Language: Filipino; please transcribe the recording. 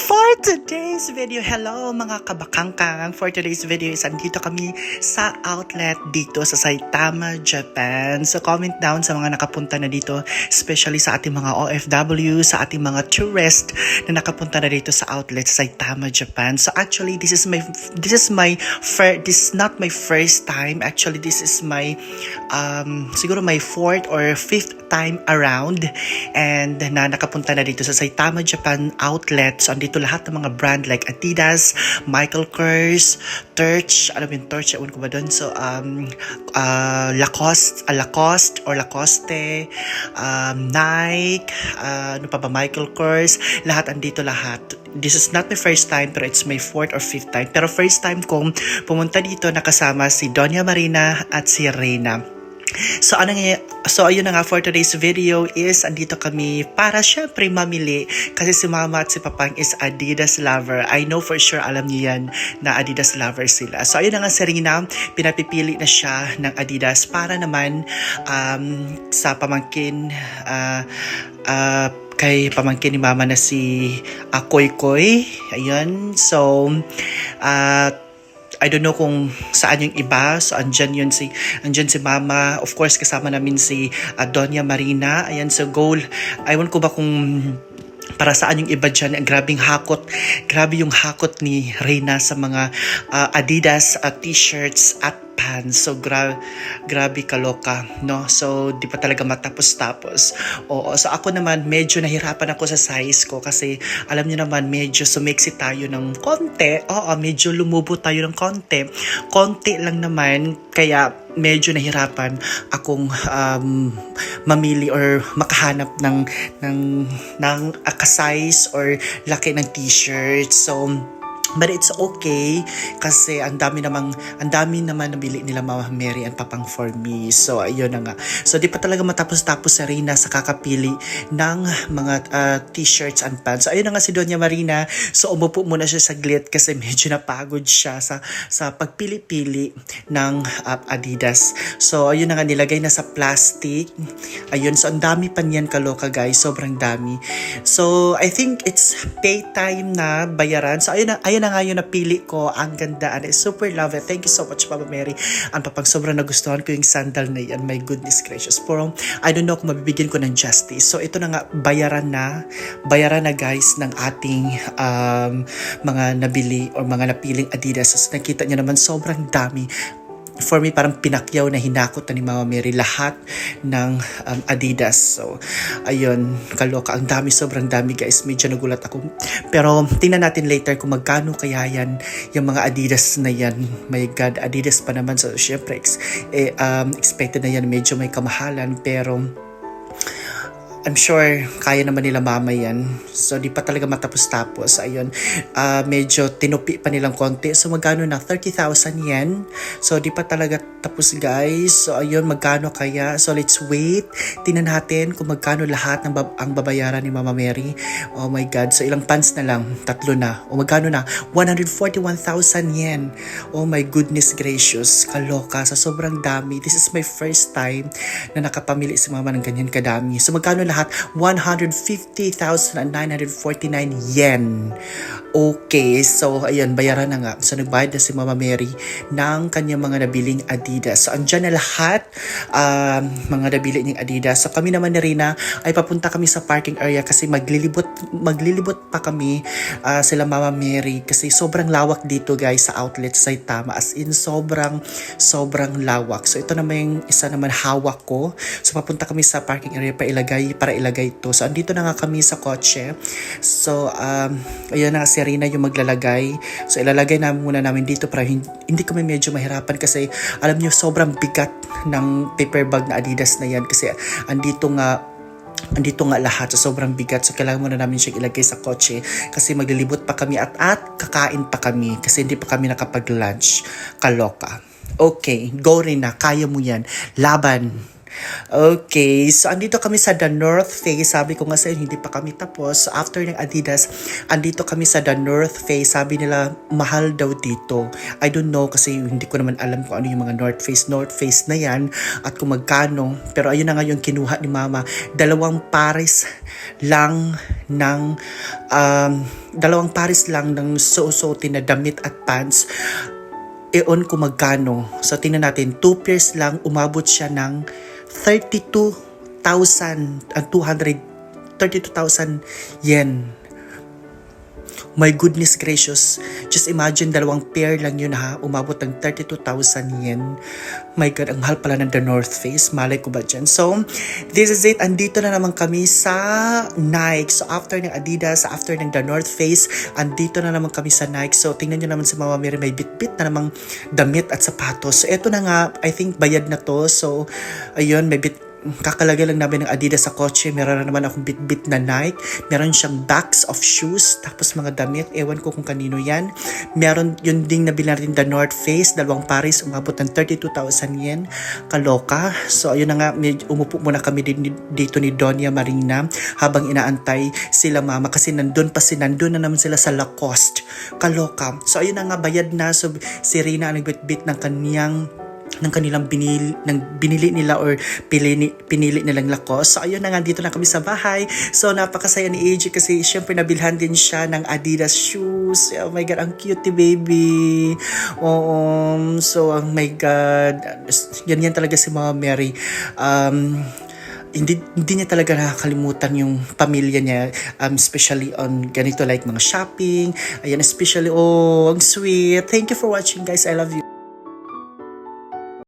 For today's video, hello mga kabakangkang. For today's video is andito kami sa outlet dito sa Saitama, Japan. So comment down sa mga nakapunta na dito, especially sa ating mga OFW, sa ating mga tourist na nakapunta na dito sa outlet sa Saitama, Japan. So actually, this is my this is my first this is not my first time. Actually, this is my um siguro my fourth or fifth time around and na nakapunta na dito sa Saitama, Japan outlet. So andito lahat ng mga brand like Adidas, Michael Kors, Turch, alam yung Turch, ewan ko ba doon? So, um, uh, Lacoste, uh, Lacoste or Lacoste, um, Nike, uh, ano pa ba, Michael Kors, lahat andito lahat. This is not my first time pero it's my fourth or fifth time. Pero first time kong pumunta dito nakasama si Donya Marina at si Reina. So ano nga, so ayun na nga for today's video is andito kami para syempre mamili kasi si mama at si papang is Adidas lover. I know for sure alam niyo yan na Adidas lover sila. So ayun na nga si Rina, pinapipili na siya ng Adidas para naman um, sa pamangkin uh, uh, kay pamangkin ni mama na si uh, Koy Koy. Ayun. So, uh, I don't know kung saan yung iba. So, andyan yun si, andyan si Mama. Of course, kasama namin si uh, Donya Marina. Ayan, so goal. Aywan ko ba kung para saan yung iba dyan. Ang grabing hakot. Grabe yung hakot ni Reyna sa mga uh, Adidas uh, t-shirts at pants. So, gra- grabe kaloka, no? So, di pa talaga matapos-tapos. Oo, so ako naman, medyo nahirapan ako sa size ko kasi alam niyo naman, medyo sumiksi tayo ng konti. Oo, medyo lumubo tayo ng konti. Konti lang naman, kaya medyo nahirapan akong um, mamili or makahanap ng ng ng size or laki ng t-shirt. So, But it's okay kasi ang dami namang ang dami naman nabili nila Mama Mary and Papang for me. So ayun na nga. So di pa talaga matapos-tapos si Rina sa kakapili ng mga uh, t-shirts and pants. So ayun na nga si Donya Marina. So umupo muna siya saglit kasi medyo napagod siya sa sa pagpili-pili ng uh, Adidas. So ayun na nga nilagay na sa plastic. Ayun so ang dami pa niyan kaloka guys. Sobrang dami. So I think it's pay time na bayaran. So ayun na ayun na nga yung napili ko. Ang ganda. And I super love it. Thank you so much, Papa Mary. Ang papag sobrang nagustuhan ko yung sandal na yan. My goodness gracious. Pero I don't know kung mabibigyan ko ng justice. So ito na nga, bayaran na. Bayaran na guys ng ating um, mga nabili or mga napiling Adidas. So nakita niyo naman sobrang dami for me parang pinakyaw na hinakot na ni Mama Mary lahat ng um, Adidas. So, ayun, kaloka. Ang dami, sobrang dami guys. Medyo nagulat ako. Pero, tingnan natin later kung magkano kaya yan, yung mga Adidas na yan. My God, Adidas pa naman. So, syempre, ex, eh, um, expected na yan. Medyo may kamahalan. Pero, I'm sure kaya naman nila mama yan. So, di pa talaga matapos-tapos. Ayun, uh, medyo tinupi pa nilang konti. So, magkano na? 30,000 yen. So, di pa talaga tapos guys. So, ayun, magkano kaya? So, let's wait. Tingnan natin kung magkano lahat ng bab- ang babayaran ni Mama Mary. Oh my God. So, ilang pants na lang? Tatlo na. O magkano na? 141,000 yen. Oh my goodness gracious. Kaloka. Sa sobrang dami. This is my first time na nakapamili si Mama ng ganyan kadami. So, magkano lahat 150,949 yen. Okay, so ayan, bayaran na nga. So nagbayad na si Mama Mary ng kanyang mga nabiling Adidas. So andyan na lahat um, mga nabili ng Adidas. So kami naman na Rina ay papunta kami sa parking area kasi maglilibot maglilibot pa kami uh, sila Mama Mary kasi sobrang lawak dito guys sa outlet sa Saitama as in sobrang sobrang lawak. So ito naman yung isa naman hawak ko. So papunta kami sa parking area para ilagay para ilagay ito. So andito na nga kami sa kotse. So um, ayun na si Rina yung maglalagay. So ilalagay na muna namin dito para hindi, kami medyo mahirapan kasi alam niyo sobrang bigat ng paper bag na Adidas na yan kasi andito nga andito nga lahat. So sobrang bigat. So kailangan muna namin siya ilagay sa kotse kasi maglilibot pa kami at at kakain pa kami kasi hindi pa kami nakapag lunch kaloka. Okay go rin na kaya mo yan. Laban Okay, so andito kami sa The North Face. Sabi ko nga sa inyo, hindi pa kami tapos. So after ng Adidas, andito kami sa The North Face. Sabi nila, mahal daw dito. I don't know kasi hindi ko naman alam kung ano yung mga North Face. North Face na yan at kung magkano. Pero ayun na nga yung kinuha ni Mama. Dalawang pares lang ng um, dalawang pares lang ng suosutin na damit at pants eon kung magkano. So, tingnan natin, 2 pairs lang, umabot siya ng 32,000, ang 200, 32,000 yen. My goodness gracious. Just imagine, dalawang pair lang yun ha. Umabot ng 32,000 yen. My God, ang mahal pala ng The North Face. Malay ko ba dyan? So, this is it. Andito na naman kami sa Nike. So, after ng Adidas, after ng The North Face, andito na naman kami sa Nike. So, tingnan nyo naman si Mama Mary, may bit-bit na namang damit at sapatos. So, eto na nga, I think bayad na to. So, ayun, may bit kakalagay lang namin ng Adidas sa kotse. Meron na naman akong bit-bit na Nike. Meron siyang box of shoes. Tapos mga damit. Ewan ko kung kanino yan. Meron yun ding nabili natin the North Face. Dalawang pares. Umabot ng 32,000 yen. Kaloka. So ayun na nga. Umupo muna kami dito ni Donya Marina habang inaantay sila mama. Kasi nandun pa si nandun na naman sila sa Lacoste. Kaloka. So ayun na nga. Bayad na. So si Rina ang nagbit-bit ng kaniyang ng kanilang binili, ng binili nila or pinili, pinili nilang lakos. So, ayun na nga, dito na kami sa bahay. So, napakasaya ni AJ kasi syempre nabilhan din siya ng Adidas shoes. Oh my God, ang cute ni baby. Oo, so, oh my God. Yan yan talaga si Mama Mary. Um, hindi hindi niya talaga nakakalimutan yung pamilya niya um, especially on ganito like mga shopping ayan especially oh ang sweet thank you for watching guys I love you